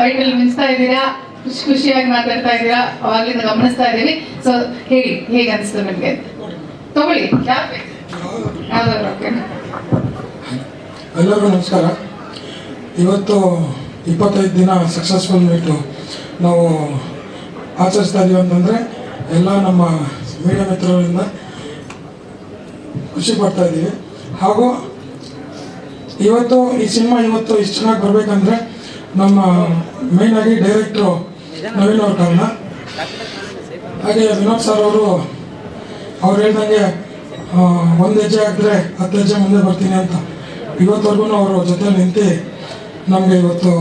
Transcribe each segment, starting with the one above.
Title ಮಿಂಚ್ತಾ ಇದ್ದೀರಾ? ಖುಷಿ ಖುಷಿಯಾಗಿ ಮಾತಾಡ್ತಾ ಇದ್ದೀರಾ? ಅವಾಗಲಿಂದ ಗಮನಿಸ್ತಾ ಇದ್ದೀವಿ ಸೊ ಹೇಳಿ, ಹೇಗೆ ಅನಿಸ್ತು ನಿಮಗೆ? ತಗೊಳ್ಳಿ ಎಲ್ಲರಿಗೂ ನಮಸ್ಕಾರ. ಇವತ್ತು ಇಪ್ಪತ್ತೈದು ದಿನ ಸಕ್ಸಸ್ಫುಲ್ ಮೀಟು ನಾವು ಆಚರಿಸ್ತಾ ಇದ್ದೀವಿ ಅಂತಂದರೆ, ಎಲ್ಲ ನಮ್ಮ ಮೀಡಿಯಾ ಮಿತ್ರರಿಂದ ಖುಷಿ ಪಡ್ತಾ ಇದ್ದೀವಿ ಹಾಗೂ, ಇವತ್ತು ಈ ಸಿನಿಮಾ ಇವತ್ತು ಇಷ್ಟು ಚೆನ್ನಾಗಿ ಬರಬೇಕಂದ್ರೆ ನಮ್ಮ ಮೇಯ್ನಾಗಿ ಡೈರೆಕ್ಟ್ರು ನವೀನ್ ಅವ್ರ ಕಾರಣ. ಹಾಗೆ ವಿನೋದ್ ಸರ್ ಅವರು, ಅವ್ರು ಹೇಳ್ದಂಗೆ ಒಂದು ಹೆಜ್ಜೆ ಹಾಕಿದ್ರೆ ಹತ್ತು ಹೆಜ್ಜೆ ಮುಂದೆ ಬರ್ತೀನಿ ಅಂತ. ಇವತ್ತವರೆಗೂ ಅವರ ಜೊತೆ ನಿಂತು ನಮಗೆ ಇವತ್ತು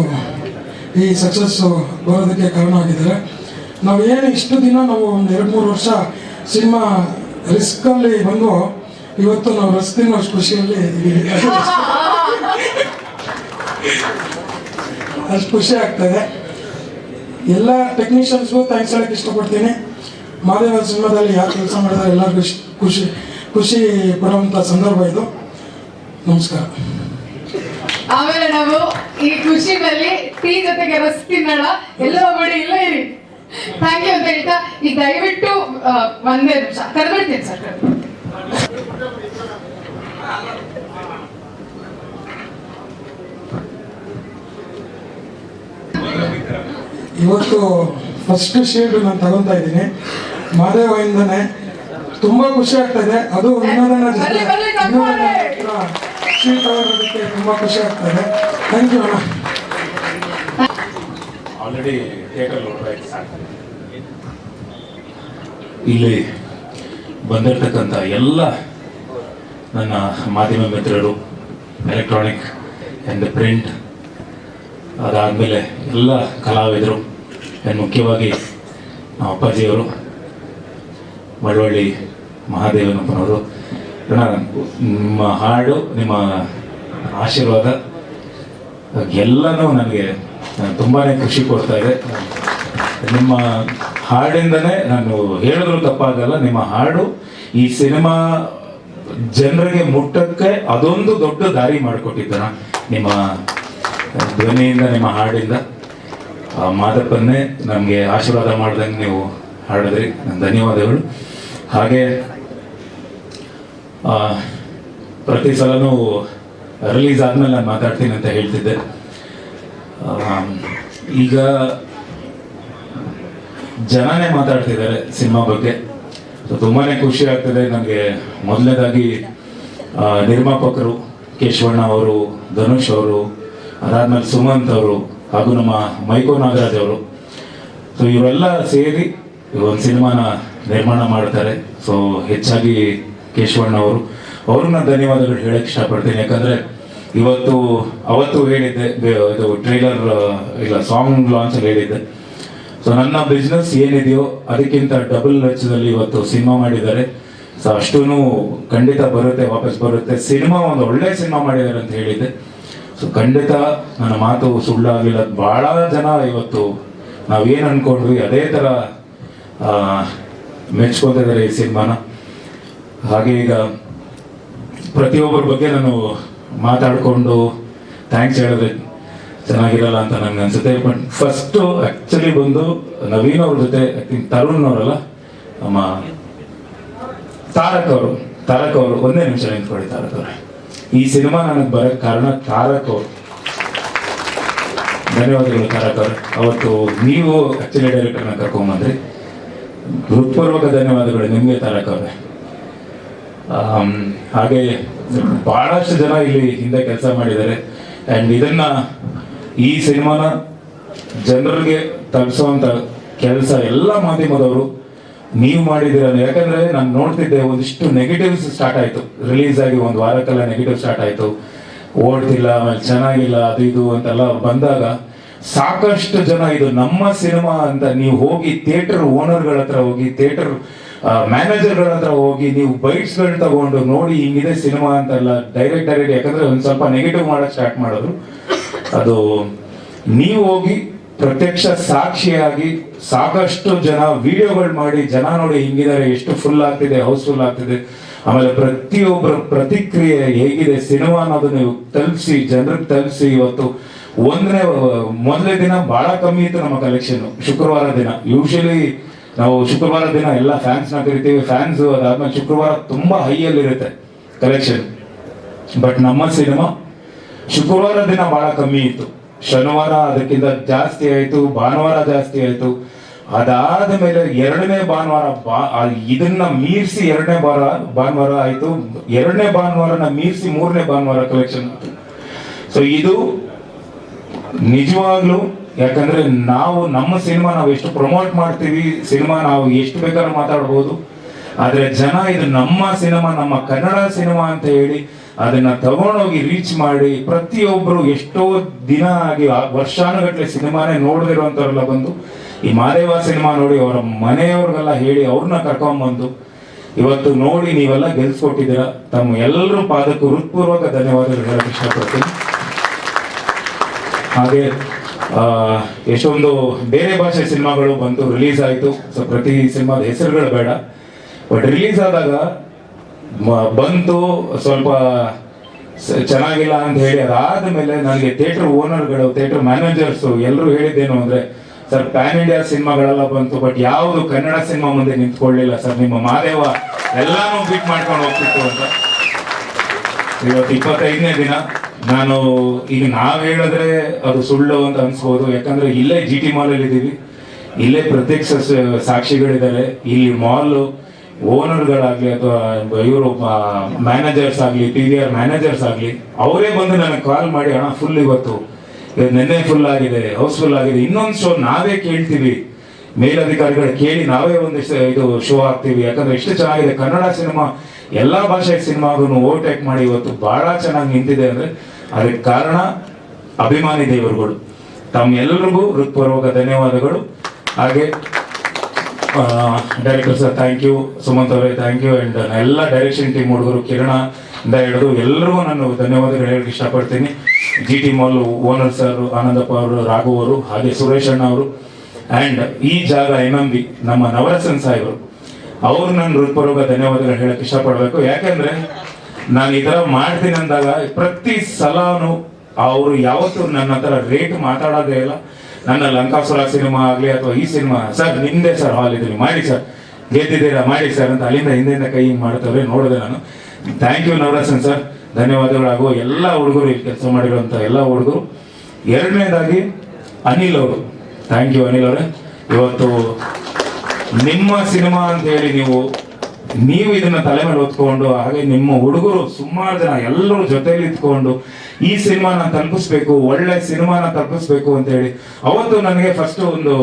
ಈ ಸಕ್ಸಸ್ಸು ಬರೋದಕ್ಕೆ ಕಾರಣ ಆಗಿದ್ದಾರೆ. ನಾವು ಏನು ಇಷ್ಟು ದಿನ ನಾವು ಒಂದು ಎರಡು ಮೂರು ವರ್ಷ ಸಿನಿಮಾ ರಿಸ್ಕಲ್ಲಿ ಬಂದು ಇವತ್ತು ನಾವು ರಸ್ತಿನ ಅಷ್ಟು ಖುಷಿಯಲ್ಲಿ ಅಷ್ಟು ಖುಷಿ ಆಗ್ತದೆ. ಎಲ್ಲ ಟೆಕ್ನಿಷಿಯನ್ಸ್ಗೂ ಥ್ಯಾಂಕ್ಸ್ ಹೇಳಕ್ಕೆ ಇಷ್ಟಪಡ್ತೀನಿ. ಮಾದೇವ ಸಿನಿಮಾದಲ್ಲಿ ಯಾರು ಕೆಲಸ ಮಾಡಿದ್ರೆ ಎಲ್ಲರಿಗೂ ಖುಷಿ ಖುಷಿ ಪಡುವಂಥ ಸಂದರ್ಭ ಇದು. ನಮಸ್ಕಾರ. ಆಮೇಲೆ ನಾವು ಈ ಖುಷಿನಲ್ಲಿ ಟೀ ಜೊತೆಗೆ ರಸ್ ಎಲ್ಲ ಬಿಡಿ ಇಲ್ಲ ಇರಿ. ಥ್ಯಾಂಕ್ ಯು ಅಂತ ಹೇಳ್ತಾ ಈಗ ದಯವಿಟ್ಟು ಒಂದೇ ನಿಮಿಷ. ಕರೆದ್ಬಿಡ್ತೀನಿ ಸರ್ ಇವತ್ತು ಫಸ್ಟ್ ಶೀಲ್ಡ್ ನಾನು ತಗೊತಾ ಇದ್ದೀನಿ. ಮಾದೇವಯಿಂದನೇ ತುಂಬ ಖುಷಿ ಆಗ್ತಾ ಇದೆ. ಅದು ವಿನೋದನ ಜೊತೆ. ಶೀಲ್ಡ್ ತುಂಬ ಖುಷಿ ಆಗ್ತಾ ಇದೆ. ಥ್ಯಾಂಕ್ ಯು ಅಣ್ಣ. ಆಲ್ರೆಡಿ ಇಲ್ಲಿ ಬಂದಿರತಕ್ಕಂಥ ಎಲ್ಲ ನನ್ನ ಮಾಧ್ಯಮ ಮಿತ್ರರು ಎಲೆಕ್ಟ್ರಾನಿಕ್ ಆ್ಯಂಡ್ ಪ್ರಿಂಟ್ ಅದಾದಮೇಲೆ ಎಲ್ಲ ಕಲಾವಿದರು ಆ್ಯಂಡ್ ಮುಖ್ಯವಾಗಿ ನಮ್ಮ ಅಪ್ಪಾಜಿಯವರು ಮಳವಳ್ಳಿ ಮಹಾದೇವನಪ್ಪನವರು ನಿಮ್ಮ ಹಾಡು, ನಿಮ್ಮ ಆಶೀರ್ವಾದ, ಎಲ್ಲನೂ ನನಗೆ ತುಂಬಾ ಖುಷಿ ಕೊಡ್ತಾ ಇದೆ. ನಿಮ್ಮ ಹಾಡಿಂದನೇ ನಾನು ಹೇಳಿದ್ರು ತಪ್ಪಾಗಲ್ಲ, ನಿಮ್ಮ ಹಾಡು ಈ ಸಿನಿಮಾ ಜನರಿಗೆ ಮುಟ್ಟಕ್ಕೆ ಅದೊಂದು ದೊಡ್ಡ ದಾರಿ ಮಾಡಿಕೊಟ್ಟಿದ್ದಣ ನಿಮ್ಮ ಧ್ವನಿಯಿಂದ ನಿಮ್ಮ ಹಾಡಿಂದ, ಆ ಮಾದಪ್ಪನ್ನೇ ನಮಗೆ ಆಶೀರ್ವಾದ ಮಾಡ್ದಂಗೆ ನೀವು ಹಾಡಿದ್ರಿ. ನನ್ನ ಧನ್ಯವಾದಗಳು. ಹಾಗೆ ಪ್ರತಿ ಸಲನೂ ರಿಲೀಸ್ ಆದಮೇಲೆ ನಾನು ಮಾತಾಡ್ತೀನಿ ಅಂತ ಹೇಳ್ತಿದ್ದೆ. ಈಗ ಜನನೇ ಮಾತಾಡ್ತಿದ್ದಾರೆ ಸಿನಿಮಾ ಬಗ್ಗೆ. ತುಂಬಾ ಖುಷಿ ಆಗ್ತದೆ. ನನಗೆ ಮೊದಲನೇದಾಗಿ ನಿರ್ಮಾಪಕರು ಕೇಶವಣ್ಣ ಅವರು, ಧನುಷ್ ಅವರು ಅದಾದ್ಮೇಲೆ ಸುಮಂತ್ ಅವರು ಹಾಗೂ ನಮ್ಮ ಮೈಕೋ ನಾಗರಾಜ್ ಅವರು. ಸೊ ಇವರೆಲ್ಲ ಸೇರಿ ಒಂದು ಸಿನಿಮಾನ ನಿರ್ಮಾಣ ಮಾಡ್ತಾರೆ. ಸೊ ಹೆಚ್ಚಾಗಿ ಕೇಶವಣ್ಣ ಅವರು. ಅವ್ರನ್ನ ಧನ್ಯವಾದಗಳು ಹೇಳಕ್ ಇಷ್ಟಪಡ್ತೀನಿ. ಯಾಕಂದ್ರೆ ಇವತ್ತು, ಅವತ್ತು ಹೇಳಿದ್ದೆ ಇದು ಟ್ರೈಲರ್ ಇಲ್ಲ ಸಾಂಗ್ ಲಾಂಚ್ ಅಲ್ಲಿ ಹೇಳಿದ್ದೆ. ಸೊ ನನ್ನ ಬಿಸ್ನೆಸ್ ಏನಿದೆಯೋ ಅದಕ್ಕಿಂತ ಡಬಲ್ ವೆಚ್ಚದಲ್ಲಿ ಇವತ್ತು ಸಿನಿಮಾ ಮಾಡಿದ್ದಾರೆ. ಸೊ ಅಷ್ಟೂ ಖಂಡಿತ ಬರುತ್ತೆ, ವಾಪಸ್ ಬರುತ್ತೆ. ಸಿನಿಮಾ ಒಂದು ಒಳ್ಳೆ ಸಿನಿಮಾ ಮಾಡಿದ್ದಾರೆ ಅಂತ ಹೇಳಿದ್ದೆ. ಸೊ ಖಂಡಿತ ನನ್ನ ಮಾತು ಸುಳ್ಳಾಗಿಲ್ಲ ಬಹಳ ಜನ ಇವತ್ತು ನಾವೇನು ಅನ್ಕೊಂಡ್ವಿ, ಅದೇ ಥರ ಮೆಚ್ಕೊತಿದ್ದಾರೆ ಈ ಸಿನಿಮಾನ. ಹಾಗೆ ಈಗ ಪ್ರತಿಯೊಬ್ಬರ ಬಗ್ಗೆ ನಾನು ಮಾತಾಡಿಕೊಂಡು ಥ್ಯಾಂಕ್ಸ್ ಹೇಳಿದ್ರೆ ಚೆನ್ನಾಗಿರಲ್ಲ ಅಂತ ನನ್ಗೆ ಅನ್ಸುತ್ತೆ. ಬಟ್ ಫಸ್ಟು ಆ್ಯಕ್ಚುಲಿ ಬಂದು ನವೀನ್ ಅವ್ರ ಜೊತೆ ತರುಣ್ ಅವರಲ್ಲ, ನಮ್ಮ ತಾರಕ್ ಅವರು ತಾರಕ್ ಅವರು ಒಂದೇ ನಿಮಿಷ ನಿಂತ್ಕೊಳ್ಳಿ, ತಾರಕ್ ಅವರು. ಈ ಸಿನಿಮಾ ನನಗೆ ಬರೋ ಕಾರಣ ತಾರಕ್ ಧನ್ಯವಾದಗಳು ತಾರಕ್ ಅವರು. ಅವತ್ತು ನೀವು ಆಕ್ಚುಲಿ ಡೈರೆಕ್ಟರ್ನ ಕರ್ಕೊಂಬಂದ್ರಿ. ಹೃತ್ಪೂರ್ವಕ ಧನ್ಯವಾದಗಳು ನಿಮಗೆ ತಾರಕ್ ಅವರೇ. ಹಾಗೆ ಬಹಳಷ್ಟು ಜನ ಇಲ್ಲಿ ಹಿಂದೆ ಕೆಲಸ ಮಾಡಿದ್ದಾರೆ. ಆ್ಯಂಡ್ ಇದನ್ನ ಈ ಸಿನಿಮಾನ ಜನರಿಗೆ ತಲುಪಿಸುವಂತ ಕೆಲಸ ಎಲ್ಲ ಮಾಧ್ಯಮದವರು ನೀವು ಮಾಡಿದಿರ ಯಾಕಂದ್ರೆ ನಾನು ನೋಡ್ತಿದ್ದೆ ಒಂದಿಷ್ಟು ನೆಗೆಟಿವ್ಸ್ ಸ್ಟಾರ್ಟ್ ಆಯ್ತು. ರಿಲೀಸ್ ಆಗಿ ಒಂದು ವಾರಕ್ಕೆಲ್ಲ ನೆಗೆಟಿವ್ ಸ್ಟಾರ್ಟ್ ಆಯ್ತು. ಓಡ್ತಿಲ್ಲ, ಆಮೇಲೆ ಚೆನ್ನಾಗಿಲ್ಲ, ಅದು ಇದು ಅಂತೆಲ್ಲ ಬಂದಾಗ ಸಾಕಷ್ಟು ಜನ ಇದು ನಮ್ಮ ಸಿನಿಮಾ ಅಂತ ನೀವು ಹೋಗಿ ಥಿಯೇಟರ್ ಓನರ್ಗಳ ಹತ್ರ ಹೋಗಿ ಥಿಯೇಟರ್ ಮ್ಯಾನೇಜರ್ಗಳ ಹತ್ರ ಹೋಗಿ ನೀವು ಬೈಟ್ಸ್ ಗಳನ್ನ ತಗೊಂಡು ನೋಡಿ ಹಿಂಗಿದೆ ಸಿನಿಮಾ ಅಂತೆಲ್ಲ ಡೈರೆಕ್ಟ್ ಡೈರೆಕ್ಟ್ ಯಾಕಂದ್ರೆ ಒಂದು ಸ್ವಲ್ಪ ನೆಗೆಟಿವ್ ಮಾಡಕ್ ಸ್ಟಾರ್ಟ್ ಮಾಡೋದು ಅದು, ನೀವು ಹೋಗಿ ಪ್ರತ್ಯಕ್ಷ ಸಾಕ್ಷಿಯಾಗಿ ಸಾಕಷ್ಟು ಜನ ವಿಡಿಯೋಗಳು ಮಾಡಿ, ಜನ ನೋಡಿ ಹಿಂಗಿದ್ದಾರೆ ಎಷ್ಟು ಫುಲ್ ಆಗ್ತಿದೆ ಹೌಸ್ಫುಲ್ ಆಗ್ತಿದೆ. ಆಮೇಲೆ ಪ್ರತಿಯೊಬ್ಬರ ಪ್ರತಿಕ್ರಿಯೆ ಹೇಗಿದೆ, ಸಿನಿಮಾ ಅನ್ನೋದು ನೀವು ತಲುಪಿಸಿ, ಜನರಿಗೆ ತಲುಪಿಸಿ ಇವತ್ತು ಒಂದನೇ ಮೊದಲನೇ ದಿನ ಬಹಳ ಕಮ್ಮಿ ಇತ್ತು ನಮ್ಮ ಕಲೆಕ್ಷನ್ ಶುಕ್ರವಾರ ದಿನ. ಯೂಶಲಿ ನಾವು ಶುಕ್ರವಾರ ದಿನ ಎಲ್ಲ ಫ್ಯಾನ್ಸ್ನ ಕರಿತೀವಿ ಫ್ಯಾನ್ಸ್ ಅದಾದ್ಮೇಲೆ ಶುಕ್ರವಾರ ತುಂಬಾ ಹೈಯಲ್ಲಿ ಇರುತ್ತೆ ಕಲೆಕ್ಷನ್ ಬಟ್ ನಮ್ಮ ಸಿನಿಮಾ ಶುಕ್ರವಾರ ದಿನ ಬಹಳ ಕಮ್ಮಿ ಇತ್ತು. ಶನಿವಾರ ಅದಕ್ಕಿಂತ ಜಾಸ್ತಿ ಆಯ್ತು, ಭಾನುವಾರ ಜಾಸ್ತಿ ಆಯ್ತು. ಅದಾದ ಮೇಲೆ ಎರಡನೇ ಭಾನುವಾರ ಬಾ ಇದನ್ನ ಮೀರಿಸಿ ಎರಡನೇ ಬಾರ ಭಾನುವಾರ ಆಯ್ತು. ಎರಡನೇ ಭಾನುವಾರನ ಮೀರಿಸಿ ಮೂರನೇ ಭಾನುವಾರ ಕಲೆಕ್ಷನ್ ಆಯಿತು ಸೊ ಇದು ನಿಜವಾಗ್ಲೂ, ಯಾಕಂದ್ರೆ ನಾವು ನಮ್ಮ ಸಿನಿಮಾ ನಾವು ಎಷ್ಟು ಪ್ರಮೋಟ್ ಮಾಡ್ತೀವಿ, ಸಿನಿಮಾ ನಾವು ಎಷ್ಟು ಬೇಕಾದ್ರೂ ಮಾತಾಡ್ಬೋದು. ಆದರೆ ಜನ ಇದು ನಮ್ಮ ಸಿನಿಮಾ, ನಮ್ಮ ಕನ್ನಡ ಸಿನಿಮಾ ಅಂತ ಹೇಳಿ ಅದನ್ನ ತಗೊಂಡೋಗಿ ರೀಚ್ ಮಾಡಿ ಪ್ರತಿಯೊಬ್ಬರು ಎಷ್ಟೋ ದಿನ ಆಗಿ ವರ್ಷಾನುಗಟ್ಟಲೆ ಸಿನಿಮಾನೇ ನೋಡದಿರುವಂತವರೆಲ್ಲ ಬಂದು, ಈ ಮಾದೇವ ಸಿನಿಮಾ ನೋಡಿ ಅವರ ಮನೆಯವ್ರಿಗೆಲ್ಲ ಹೇಳಿ ಅವ್ರನ್ನ ಕರ್ಕೊಂಬಂದು, ಇವತ್ತು ನೋಡಿ ನೀವೆಲ್ಲ ಗೆಲ್ಸ್ಕೊಟ್ಟಿದ್ದೀರ. ತಮ್ಮ ಎಲ್ಲರೂ ಪಾದಕ್ಕೂ ಹೃತ್ಪೂರ್ವಕ ಧನ್ಯವಾದಗಳು ಹೇಳಕ್ ಇಷ್ಟಪಡ್ತೀನಿ. ಹಾಗೆ ಎಷ್ಟೊಂದು ಬೇರೆ ಭಾಷೆ ಸಿನಿಮಾಗಳು ಬಂತು ರಿಲೀಸ್ ಆಯಿತು. ಸೊ ಪ್ರತಿ ಸಿನಿಮಾದ ಹೆಸರುಗಳು ಬೇಡ. ಬಟ್ ರಿಲೀಸ್ ಆದಾಗ ಬಂತು, ಸ್ವಲ್ಪ ಚೆನ್ನಾಗಿಲ್ಲ ಅಂತ ಹೇಳಿ ಅದಾದ ಮೇಲೆ ನನಗೆ ಥಿಯೇಟರ್ ಓನರ್ಗಳು ಥಿಯೇಟರ್ ಮ್ಯಾನೇಜರ್ಸ್ ಎಲ್ಲರೂ ಹೇಳಿದ್ದೇನು ಅಂದ್ರೆ, ಸರ್ ಪ್ಯಾನ್ ಇಂಡಿಯಾ ಸಿನಿಮಾಗಳೆಲ್ಲ ಬಂತು ಬಟ್ ಯಾವುದು ಕನ್ನಡ ಸಿನಿಮಾ ಮುಂದೆ ನಿಂತ್ಕೊಳ್ಳಿಲ್ಲ, ಸರ್. ನಿಮ್ಮ ಮಾದೇವ ಎಲ್ಲಾನು ಬಿಟ್ ಮಾಡ್ಕೊಂಡು ಹೋಗ್ತಿತ್ತು ಅಂತ. ಇವತ್ತು ಇಪ್ಪತ್ತೈದನೇ ದಿನ, ನಾನು ಈಗ ನಾವು ಹೇಳಿದ್ರೆ ಅದು ಸುಳ್ಳು ಅಂತ ಅನ್ಸ್ಬೋದು. ಯಾಕಂದ್ರೆ ಇಲ್ಲೇ ಜಿ ಟಿ ಮಾಲ್ ಅಲ್ಲಿ ಇದೀವಿ ಇಲ್ಲೇ ಪ್ರತ್ಯಕ್ಷ ಸಾಕ್ಷಿಗಳಿದ್ದಾರೆ. ಇಲ್ಲಿ ಮಾಲ್ ಓನರ್ಗಳಾಗ್ಲಿ ಅಥವಾ ಇವರು ಮ್ಯಾನೇಜರ್ಸ್ ಆಗಲಿ ಪಿ ವಿ ಆರ್ ಮ್ಯಾನೇಜರ್ಸ್ ಆಗಲಿ, ಅವರೇ ಬಂದು ನನಗೆ ಕಾಲ್ ಮಾಡಿ ಹಣ ಫುಲ್ ಇವತ್ತು. ನೆನ್ನೆ ಫುಲ್ ಆಗಿದೆ ಹೌಸ್ಫುಲ್ ಆಗಿದೆ. ಇನ್ನೊಂದು ಶೋ ನಾವೇ ಕೇಳ್ತೀವಿ. ಮೇಲಧಿಕಾರಿಗಳು ಕೇಳಿ ನಾವೇ ಒಂದಿಷ್ಟು ಇದು ಶೋ ಹಾಕ್ತೀವಿ. ಯಾಕಂದ್ರೆ ಎಷ್ಟು ಚೆನ್ನಾಗಿದೆ. ಕನ್ನಡ ಸಿನಿಮಾ, ಎಲ್ಲಾ ಭಾಷೆಯ ಸಿನಿಮಾಗೂ ಓವರ್ಟೇಕ್ ಮಾಡಿ ಇವತ್ತು ಬಹಳ ಚೆನ್ನಾಗಿ ನಿಂತಿದೆ ಅಂದ್ರೆ ಅದಕ್ಕೆ ಕಾರಣ ಅಭಿಮಾನಿ ದೇವರುಗಳು. ತಮ್ಮೆಲ್ಲರಿಗೂ ಹೃತ್ಪೂರ್ವಕ ಧನ್ಯವಾದಗಳು. ಹಾಗೆ director sir thank you Sumanth ಅವರೇ ಥ್ಯಾಂಕ್ ಯು ಅಂಡ್ ಎಲ್ಲ ಡೈರೆಕ್ಷನ್ ಟೀಮ್ ಹುಡುಗರು ಕಿರಣ ಇಂದ ಹಿಡಿದು ಎಲ್ಲರಿಗೂ ನಾನು ಧನ್ಯವಾದಗಳು ಹೇಳೋಕೆ ಇಷ್ಟಪಡ್ತೀನಿ. G T mall owner sir Anandappa ಅವರು, ರಾಘು ಅವರು, ಹಾಗೆ ಸುರೇಶ್ ಅಣ್ಣ ಅವರು. ಆ್ಯಂಡ್ ಈ ಜಾಗ ಎನಂಬಿ ನಮ್ಮ ನವರಸನ್ ಸಾಹೇಬರು. ಅವ್ರು ನಾನು ಹೃತ್ಪೂರ್ವಕ ಧನ್ಯವಾದಗಳು ಹೇಳೋಕೆ ಇಷ್ಟಪಡಬೇಕು. ಯಾಕೆಂದರೆ ನಾನು ಈ ಥರ ಮಾಡ್ತೀನಿ ಅಂದಾಗ ಪ್ರತಿ ಸಲನು ಅವರು ಯಾವತ್ತೂ ನನ್ನ ಹತ್ರ ರೇಟ್ ಮಾತಾಡೋದೇ ಇಲ್ಲ. ನನ್ನ ಲಂಕಾಸುರ ಸಿನಿಮಾ ಆಗಲಿ ಅಥವಾ ಈ ಸಿನಿಮಾ, ಸರ್, ನಿಂದೆ ಸರ್, ಹಾಲ್ ಇದ್ರಿ ಮಾಡಿ ಸರ್. ಗೆದ್ದಿದ್ದೀರಾ? ಮಾಡಿ ಸರ್ ಅಂತ ಅಲ್ಲಿಂದ ಹಿಂದೆಯಿಂದ ಕೈ ಹಿಂಗ್ ಮಾಡ್ತವ್ರೆ ನೋಡಿದೆ ನಾನು. Thank you Navarajan sir. ಧನ್ಯವಾದಗಳು ಹಾಗೂ ಎಲ್ಲ ಹುಡುಗರು ಇಲ್ಲಿ ಕೆಲಸ ಮಾಡಿರುವಂಥ ಎಲ್ಲ ಹುಡುಗರು. ಎರಡನೇದಾಗಿ ಅನಿಲ್ ಅವರು. ಥ್ಯಾಂಕ್ ಯು ಅನಿಲ್ ಅವರೇ. ಇವತ್ತು ನಿಮ್ಮ ಸಿನಿಮಾ ಅಂತ ಹೇಳಿ ನೀವು ನೀವು ಇದನ್ನ ತಲೆ ಮೇಲೆ ಹೊತ್ಕೊಂಡು, ಹಾಗೆ ನಿಮ್ಮ ಹುಡುಗರು ಸುಮಾರು ಜನ ಎಲ್ಲರೂ ಜೊತೆಯಲ್ಲಿ ಇದ್ಕೊಂಡು ಈ ಸಿನಿಮಾನ ತಲುಪಿಸ್ಬೇಕು, ಒಳ್ಳೆ ಸಿನಿಮಾನ ತಲುಪಿಸ್ಬೇಕು ಅಂತ ಹೇಳಿ, ಅವತ್ತು ನನಗೆ ಫಸ್ಟ್ ಒಂದು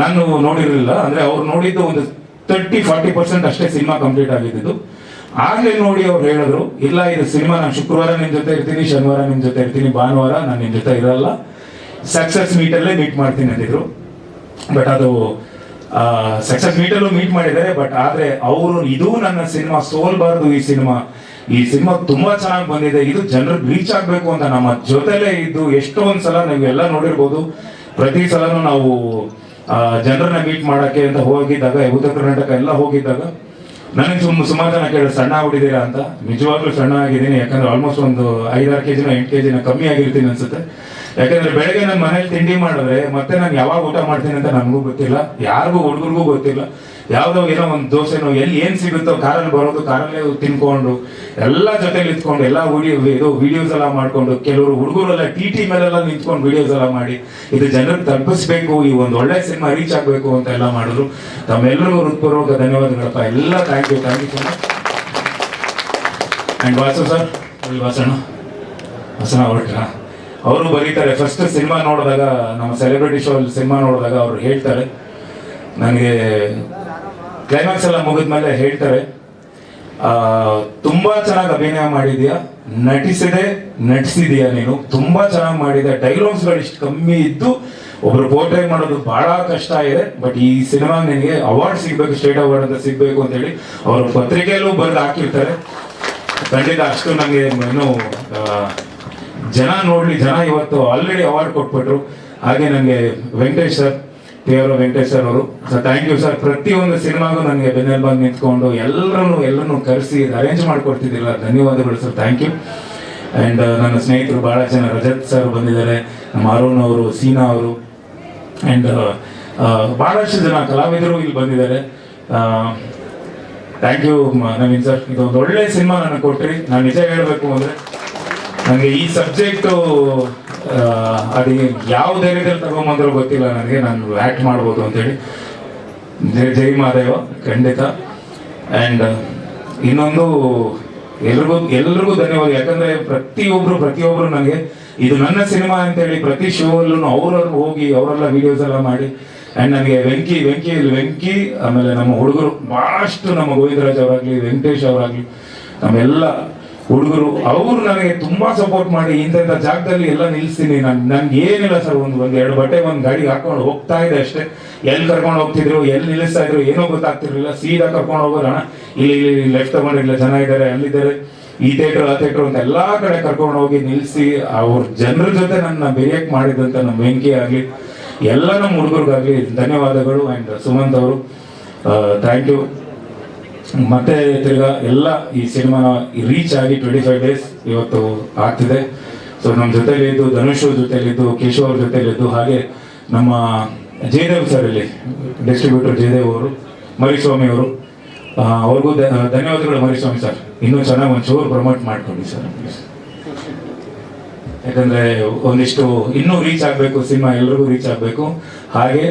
ನಾನು ನೋಡಿರಲಿಲ್ಲ, ಅಂದ್ರೆ ಅವ್ರು ನೋಡಿದ್ದು ಒಂದು ತರ್ಟಿ ಫಾರ್ಟಿ ಪರ್ಸೆಂಟ್ ಅಷ್ಟೇ ಸಿನಿಮಾ ಕಂಪ್ಲೀಟ್ ಆಗಿದ್ದು. ಆಗ್ಲೇ ನೋಡಿ ಅವ್ರು ಹೇಳಿದ್ರು, ಇಲ್ಲ, ಇದು ಸಿನಿಮಾ ನಾನು ಶುಕ್ರವಾರ ನಿಮ್ ಜೊತೆ ಇರ್ತೀನಿ, ಶನಿವಾರ ನಿಮ್ ಜೊತೆ ಇರ್ತೀನಿ, ಭಾನುವಾರ ನಾನು ನಿಮ್ ಜೊತೆ ಇರಲ್ಲ ಸಕ್ಸಸ್ ಮೀಟಲ್ಲೇ ಮೀಟ್ ಮಾಡ್ತೀನಿ ಅಂದಿದ್ರು. ಬಟ್ ಅದು ಸಕ್ಸಸ್ ಮೀಟಲ್ಲೂ ಮೀಟ್ ಮಾಡಿದ್ದಾರೆ ಬಟ್ ಆದ್ರೆ ಅವರು, ಇದು ನನ್ನ ಸಿನಿಮಾ ಸೋಲ್ಬಾರ್ದು ಈ ಸಿನಿಮಾ ಈ ಸಿನಿಮಾ ತುಂಬಾ ಚೆನ್ನಾಗಿ ಬಂದಿದೆ. ಇದು ಜನರಿಗೆ ರೀಚ್ ಆಗಬೇಕು ಅಂತ ನಮ್ಮ ಜೊತೆಲೇ ಇದ್ದು ಎಷ್ಟೊಂದ್ ಸಲ ನೀವು ಎಲ್ಲ ನೋಡಿರ್ಬೋದು. ಪ್ರತಿ ಸಲನೂ ನಾವು ಜನರನ್ನ ಮೀಟ್ ಮಾಡಕ್ಕೆ ಅಂತ ಹೋಗಿದ್ದಾಗ ಉತ್ತರ ಕರ್ನಾಟಕ ಎಲ್ಲ ಹೋಗಿದ್ದಾಗ, ನನಗೆ ಸುಮ್ಮ ಸುಮಾರು ಜನ ಕೇಳಿ ಸಣ್ಣ ಆಗ್ಬಿಟ್ಟಿದ್ದೀರಾ ಅಂತ? ನಿಜವಾಗ್ಲೂ ಸಣ್ಣ ಆಗಿದ್ದೀನಿ, ಯಾಕಂದ್ರೆ ಆಲ್ಮೋಸ್ಟ್ ಒಂದು ಐದಾರು ಕೆಜಿನ ಎಂಟು ಕೆಜಿನ ಕಮ್ಮಿ ಆಗಿರ್ತೀನಿ ಅನ್ಸುತ್ತೆ. ಯಾಕಂದ್ರೆ ಬೆಳಗ್ಗೆ ನಮ್ಮ ಮನೇಲಿ ತಿಂಡಿ ಮಾಡಿದ್ರೆ ಮತ್ತೆ ನಾನು ಯಾವಾಗ ಊಟ ಮಾಡ್ತೀನಿ ಅಂತ ನನಗೂ ಗೊತ್ತಿಲ್ಲ, ಯಾರಿಗೂ ಹುಡುಗರಿಗೂ ಗೊತ್ತಿಲ್ಲ. ಯಾವುದೋ ಏನೋ ಒಂದು ದೋಸೆನೋ, ಎಲ್ಲಿ ಏನು ಸಿಗುತ್ತೋ ಕಾರಲ್ಲಿ ಬರೋದು, ಕಾರಲ್ಲೇ ತಿನ್ಕೊಂಡು, ಎಲ್ಲ ಜೊತೆಲಿ ಇತ್ಕೊಂಡು ಎಲ್ಲ ವಿಡಿಯೋ, ಇದು ವಿಡಿಯೋಸ್ ಎಲ್ಲ ಮಾಡ್ಕೊಂಡು, ಕೆಲವರು ಹುಡುಗರೆಲ್ಲ ಟಿ ಟಿ ಮೇಲೆಲ್ಲ ನಿಂತ್ಕೊಂಡು ವಿಡಿಯೋಸ್ ಎಲ್ಲ ಮಾಡಿ, ಇದು ಜನರಿಗೆ ತಲುಪಿಸ್ಬೇಕು, ಈ ಒಂದು ಒಳ್ಳೆ ಸಿನಿಮಾ ರೀಚ್ ಆಗಬೇಕು ಅಂತ ಎಲ್ಲ ಮಾಡಿದ್ರು. ತಮ್ಮೆಲ್ಲರಿಗೂ ಹೃತ್ಪೂರ್ವಕ ಧನ್ಯವಾದಗಳಪ್ಪ. ಎಲ್ಲ thank you thank you so much and Vasu sir Vasanna ವಾಸನ ಹೊರಟ್ರ? ಅವರು ಬರೀತಾರೆ. ಫಸ್ಟ್ ಸಿನಿಮಾ ನೋಡಿದಾಗ, ನಮ್ಮ ಸೆಲೆಬ್ರಿಟಿ ಶೋ ಅಲ್ಲಿ ಸಿನಿಮಾ ನೋಡಿದಾಗ ಅವ್ರು ಹೇಳ್ತಾರೆ. ನನಗೆ ಕ್ಲೈಮ್ಯಾಕ್ಸ್ ಎಲ್ಲ ಮುಗಿದ್ಮೇಲೆ ಹೇಳ್ತಾರೆ. ತುಂಬಾ ಚೆನ್ನಾಗಿ ಅಭಿನಯ ಮಾಡಿದ್ಯಾ? ನಟಿಸಿದೆ, ನಟಿಸಿದೀಯಾ ನೀನು? ತುಂಬಾ ಚೆನ್ನಾಗಿ ಮಾಡಿದೆ. ಡೈಲಾಗ್ಸ್ಗಳು ಇಷ್ಟು ಕಮ್ಮಿ ಇದ್ದು, ಒಬ್ರು ಪೋರ್ಟ್ರೇ ಮಾಡೋದು ಬಹಳ ಕಷ್ಟ ಇದೆ. ಬಟ್ ಈ ಸಿನಿಮಾ ನಿನಗೆ ಅವಾರ್ಡ್ ಸಿಗ್ಬೇಕು ಸ್ಟೇಟ್ ಅವಾರ್ಡ್ ಅಂತ ಸಿಗ್ಬೇಕು ಅಂತ ಹೇಳಿ ಅವರು ಪತ್ರಿಕೆಯಲ್ಲೂ ಬರೆದು ಹಾಕಿರ್ತಾರೆ. ಖಂಡಿತ ಅಷ್ಟು ನನಗೆ ಏನು ಜನ ನೋಡ್ಲಿ, ಜನ ಇವತ್ತು ಆಲ್ರೆಡಿ ಅವಾರ್ಡ್ ಕೊಟ್ಬಿಟ್ರು. ಹಾಗೆ ನನಗೆ Venkatesh sir R Venkatesh sir ಅವರು ಸರ್ ಥ್ಯಾಂಕ್ ಯು ಸರ್ ಪ್ರತಿಯೊಂದು ಸಿನಿಮಾಗೂ ನನಗೆ ಬೆನ್ನೆಲುಬಾಗಿ ನಿಂತ್ಕೊಂಡು ಎಲ್ಲರನ್ನು, ಎಲ್ಲರನ್ನೂ ಕರೆಸಿ ಅರೇಂಜ್ ಮಾಡಿಕೊಡ್ತಿದ್ದಿಲ್ಲ. ಧನ್ಯವಾದಗಳು ಸರ್ ಥ್ಯಾಂಕ್ ಯು ಆ್ಯಂಡ್ ನನ್ನ ಸ್ನೇಹಿತರು ಭಾಳ ಜನ, ರಜತ್ ಸರ್ ಬಂದಿದ್ದಾರೆ, ನಮ್ಮ ಅರುಣ್ ಅವರು, ಸೀನಾ ಅವರು. ಆ್ಯಂಡ್ ಭಾಳಷ್ಟು ಜನ ಕಲಾವಿದರು ಇಲ್ಲಿ ಬಂದಿದ್ದಾರೆ. ಥ್ಯಾಂಕ್ ಯು ನವೀನ್ ಸರ್ ಇದೊಂದು ಒಳ್ಳೆ ಸಿನಿಮಾ ನನಗೆ ಕೊಟ್ರಿ. ನಾನು ನಿಜ ಹೇಳಬೇಕು ಅಂದರೆ ನನಗೆ ಈ ಸಬ್ಜೆಕ್ಟು ಅದು ಯಾವ ಧೈರ್ಯದಲ್ಲಿ ತಗೊಂಬಂದ್ರೂ ಗೊತ್ತಿಲ್ಲ ನನಗೆ. ನಾನು ಆ್ಯಕ್ಟ್ ಮಾಡ್ಬೋದು ಅಂತೇಳಿ. ಜೈ ಜೈ ಮಹಾದೇವ, ಖಂಡಿತ. ಆ್ಯಂಡ್ ಇನ್ನೊಂದು, ಎಲ್ರಿಗೂ ಎಲ್ರಿಗೂ ಧನ್ಯವಾದ. ಯಾಕಂದರೆ ಪ್ರತಿಯೊಬ್ಬರು ಪ್ರತಿಯೊಬ್ಬರು ನನಗೆ, ಇದು ನನ್ನ ಸಿನಿಮಾ ಅಂತೇಳಿ ಪ್ರತಿ ಶೋ ಅಲ್ಲೂ ಹೋಗಿ ಅವರೆಲ್ಲ ವೀಡಿಯೋಸ್ ಎಲ್ಲ ಮಾಡಿ. ಆ್ಯಂಡ್ ನನಗೆ ವೆಂಕಿ ವೆಂಕಿ ವೆಂಕಿ, ಆಮೇಲೆ ನಮ್ಮ ಹುಡುಗರು ಭಾಳಷ್ಟು ನಮ್ಮ ಗೋವಿಂದರಾಜ್ ಅವರಾಗಲಿ, ವೆಂಕಟೇಶ್ ಅವರಾಗಲಿ, ನಮ್ಮೆಲ್ಲ ಹುಡುಗರು, ಅವರು ನನಗೆ ತುಂಬಾ ಸಪೋರ್ಟ್ ಮಾಡಿ ಇಂಥ ಜಾಗದಲ್ಲಿ ಎಲ್ಲ ನಿಲ್ಲಿಸ್ತೀನಿ ನಾನು ನನ್ಗೆ ಏನಿಲ್ಲ ಸರ್ ಒಂದು ಒಂದು ಎರಡು ಬಟ್ಟೆ, ಒಂದು ಗಾಡಿಗೆ ಹಾಕೊಂಡು ಹೋಗ್ತಾ ಇದೆ ಅಷ್ಟೇ. ಎಲ್ಲಿ ಕರ್ಕೊಂಡು ಹೋಗ್ತಿದ್ರು ಎಲ್ಲಿ ನಿಲ್ಲಿಸ್ತಾ ಇದ್ರು, ಏನೋ ಗೊತ್ತಾಗ್ತಿರ್ಲಿಲ್ಲ. ಸೀದಾ ಕರ್ಕೊಂಡು ಹೋಗೋಣ. ಇಲ್ಲಿ ಇಲ್ಲಿ ಲೆಫ್ಟ್ ತಗೊಂಡಿಲ್ಲ ಜನ ಇದ್ದಾರೆ, ಅಲ್ಲಿದ್ದಾರೆ. ಈ ಥಿಯೇಟರ್ ಆ ಥಿಯೇಟರ್ ಅಂತ ಎಲ್ಲಾ ಕಡೆ ಕರ್ಕೊಂಡು ಹೋಗಿ ನಿಲ್ಲಿಸಿ ಅವ್ರ ಜನರ ಜೊತೆ ನನ್ನ ಬೆರೆಯಕ್ ಮಾಡಿದಂತ ನಮ್ಮ ವೆಂಕಿ ಆಗಲಿ, ಎಲ್ಲ ನಮ್ಮ ಹುಡುಗರಿಗಾಗ್ಲಿ ಧನ್ಯವಾದಗಳು. ಅಂಡ್ ಸುಮಂತ್ ಅವರು ಥ್ಯಾಂಕ್ ಯು ಮತ್ತೆ ತಿರ್ಗಾ ಎಲ್ಲ ಈ ಸಿನಿಮಾ ರೀಚ್ ಆಗಿ ಟ್ವೆಂಟಿ ಫೈವ್ ಡೇಸ್ ಇವತ್ತು ಆಗ್ತಿದೆ. ಸೊ ನಮ್ಮ ಜೊತೆಲಿದ್ದು ಧನುಷ್ ಅವ್ರ ಜೊತೆಲಿದ್ದು ಕೇಶವ್ ಅವ್ರ ಜೊತೆಲಿದ್ದು, ಹಾಗೆ ನಮ್ಮ ಜಯದೇವ್ ಸರ್ ಇಲ್ಲಿ ಡಿಸ್ಟ್ರಿಬ್ಯೂಟರ್ ಜಯದೇವ್ ಅವರು, ಮರಿಸ್ವಾಮಿ ಅವರು. ಅವ್ರಿಗೂ ಧನ್ಯವಾದಗಳು ಮರಿಸ್ವಾಮಿ ಸರ್ ಇನ್ನೂ ಚೆನ್ನಾಗಿ ಒಂಚೂರು ಪ್ರಮೋಟ್ ಮಾಡ್ಕೊಳ್ಳಿ ಸರ್ ಯಾಕಂದ್ರೆ ಒಂದಿಷ್ಟು ಇನ್ನೂ ರೀಚ್ ಆಗಬೇಕು ಸಿನಿಮಾ ಎಲ್ರಿಗೂ ರೀಚ್ ಆಗಬೇಕು. ಹಾಗೆ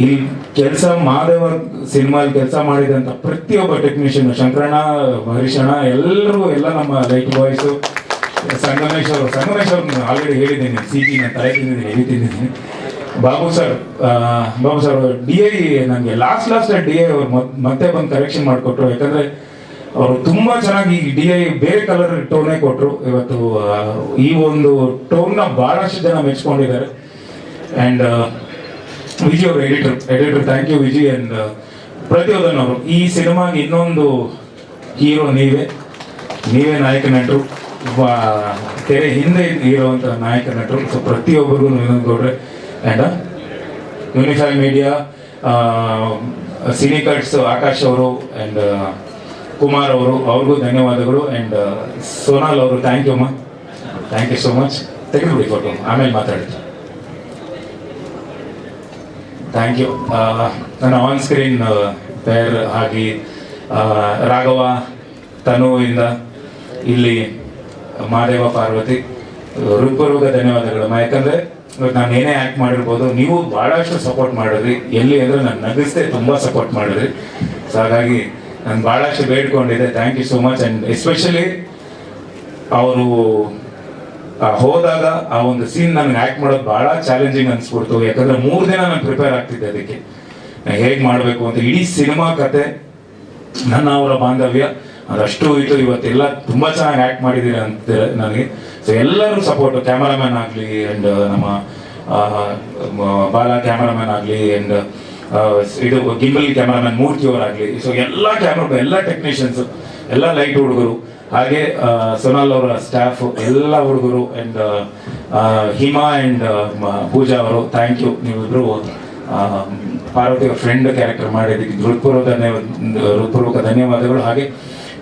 ಇಲ್ಲಿ ಕೆಲಸ ಮಾಧವ ಸಿನಿಮಾಲಿ ಕೆಲಸ ಮಾಡಿದಂತ ಪ್ರತಿಯೊಬ್ಬ ಟೆಕ್ನಿಷಿಯನ್ ಶಂಕರಣ್ಣ, ಹರೀಶಣ್ಣ ಎಲ್ಲರೂ ಎಲ್ಲ ನಮ್ಮ ಲೈಟ್ ಬಾಯ್ಸು ಸಂಗಮೇಶ್ ಅವರು, ಸಂಗಮೇಶ್ ಆಲ್ರೆಡಿ ಹೇಳಿದ್ದೀನಿ ಸಿ ಜಿ ನಾನು ತಲೆ ತಿಂದಿದ್ದೀನಿ. Babu sir Babu sir D I ನನಗೆ ಲಾಸ್ಟ್ ಲಾಸ್ಟ್ ಡಿ ಐ ಅವ್ರು ಮತ್ತೆ ಬಂದು ಕರೆಕ್ಷನ್ ಮಾಡಿಕೊಟ್ರು, ಯಾಕಂದ್ರೆ ಅವರು ತುಂಬಾ ಚೆನ್ನಾಗಿ ಡಿ ಐ ಬೇರೆ ಕಲರ್ ಟೋನೇ ಕೊಟ್ಟರು ಇವತ್ತು ಈ ಒಂದು ಟೋನ್ನ ಬಹಳಷ್ಟು ಜನ ಮೆಚ್ಕೊಂಡಿದ್ದಾರೆ. ಅಂಡ್ ವಿಜಯ್ ಅವರು editor editor thank you Viji and ಪ್ರತಿಯೊಂದನ್ನು ಅವರು. ಈ ಸಿನಿಮಾಗೆ ಇನ್ನೊಂದು ಹೀರೋ ನೀವೇ. ನೀವೇ ನಾಯಕ ನಟರು. ತೆರೆ ಹಿಂದೆ ಇರುವಂಥ ನಾಯಕ ನಟರು. ಸೊ ಪ್ರತಿಯೊಬ್ಬರಿಗೂ ವಿನೋದ್ ಗೌಡ್ರೆ and Unify media Cinecuts Akash ಅವರು ಅಂಡ್ ಕುಮಾರ್ ಅವರು, ಅವ್ರಿಗೂ ಧನ್ಯವಾದಗಳು ಅಂಡ್ ಸೋನಾಲ್ ಅವರು ಥ್ಯಾಂಕ್ ಯು ಅಮ್ಮ ಥ್ಯಾಂಕ್ ಯು ಸೋ ಮಚ್ ತೆಗೆದುಬಿಡಿ ಫೋಟೋ ಆಮೇಲೆ ಮಾತಾಡ್ತೀನಿ. ಥ್ಯಾಂಕ್ ಯು ನನ್ನ ಆನ್ ಸ್ಕ್ರೀನ್ ಪೇರ್ ಆಗಿ ರಾಘವ ತನುವಿಂದ ಇಲ್ಲಿ ಮಹಾದೇವ ಪಾರ್ವತಿ, ರೂಪರೂಪ ಧನ್ಯವಾದಗಳು. ಯಾಕಂದರೆ ಇವತ್ತು ನಾನು ಏನೇ ಆ್ಯಕ್ಟ್ ಮಾಡಿರ್ಬೋದು, ನೀವು ಭಾಳಷ್ಟು ಸಪೋರ್ಟ್ ಮಾಡಿದ್ರಿ. ಎಲ್ಲಿ ಅಂದರೆ ನಾನು ನಗಿಸ್ದೆ ತುಂಬ ಸಪೋರ್ಟ್ ಮಾಡಿದ್ರಿ. ಸೊ ಹಾಗಾಗಿ ನಾನು ಭಾಳಷ್ಟು ಬೇಡ್ಕೊಂಡಿದ್ದೆ. Thank you so much and especially ಅವರು ಹೋದಾಗ ಆ ಒಂದು ಸೀನ್ ನನಗೆ ಆಕ್ಟ್ ಮಾಡೋದು ಬಹಳ ಚಾಲೆಂಜಿಂಗ್ ಅನ್ಸ್ಬಿಡ್ತು. ಯಾಕಂದ್ರೆ ಮೂರು ದಿನ ನಾನು ಪ್ರಿಪೇರ್ ಆಗ್ತಿದ್ದೆ ಅದಕ್ಕೆ. ನಾನು ಹೇಗ್ ಮಾಡಬೇಕು ಅಂತ ಇಡೀ ಸಿನಿಮಾ ಕತೆ, ನನ್ನ ಅವರ ಬಾಂಧವ್ಯ, ಅದಷ್ಟು ಇದು ಇವತ್ತೆಲ್ಲ ತುಂಬಾ ಚೆನ್ನಾಗಿ ಆಕ್ಟ್ ಮಾಡಿದ್ದೀರಿ ಅಂತ ನನಗೆ. ಸೊ ಎಲ್ಲರೂ ಸಪೋರ್ಟ್ ಕ್ಯಾಮರಾಮ್ಯಾನ್ ಆಗಲಿ ಅಂಡ್ ನಮ್ಮ ಬಾಲ ಕ್ಯಾಮರಾಮ್ಯಾನ್ ಆಗಲಿ ಅಂಡ್ ಇದು ಗಿಂಬಲ್ ಕ್ಯಾಮರಾಮ್ಯಾನ್ ಮೂರ್ತಿ ಅವರಾಗಲಿ ಸೊ ಎಲ್ಲ ಕ್ಯಾಮ್ರಾ ಎಲ್ಲ ಟೆಕ್ನಿಷಿಯನ್ಸ್ ಎಲ್ಲ ಲೈಟ್ ಹುಡುಗರು ಹಾಗೆ ಸೋನಾಲ್ ಅವರ ಸ್ಟಾಫ್ ಎಲ್ಲ ಹುಡುಗರು ಅಂಡ್ ಹಿಮಾ ಅಂಡ್ ಪೂಜಾ ಅವರು ಥ್ಯಾಂಕ್ ಯು ನೀವಿಬ್ರು ಆ, ಅವ್ರ ಫ್ರೆಂಡ್ ಕ್ಯಾರೆಕ್ಟರ್ ಮಾಡಿದ್ದಕ್ಕೆ ಹೃತ್ಪೂರ್ವಕ ಧನ್ಯವಾದ ಹೃತ್ಪೂರ್ವಕ ಧನ್ಯವಾದಗಳು. ಹಾಗೆ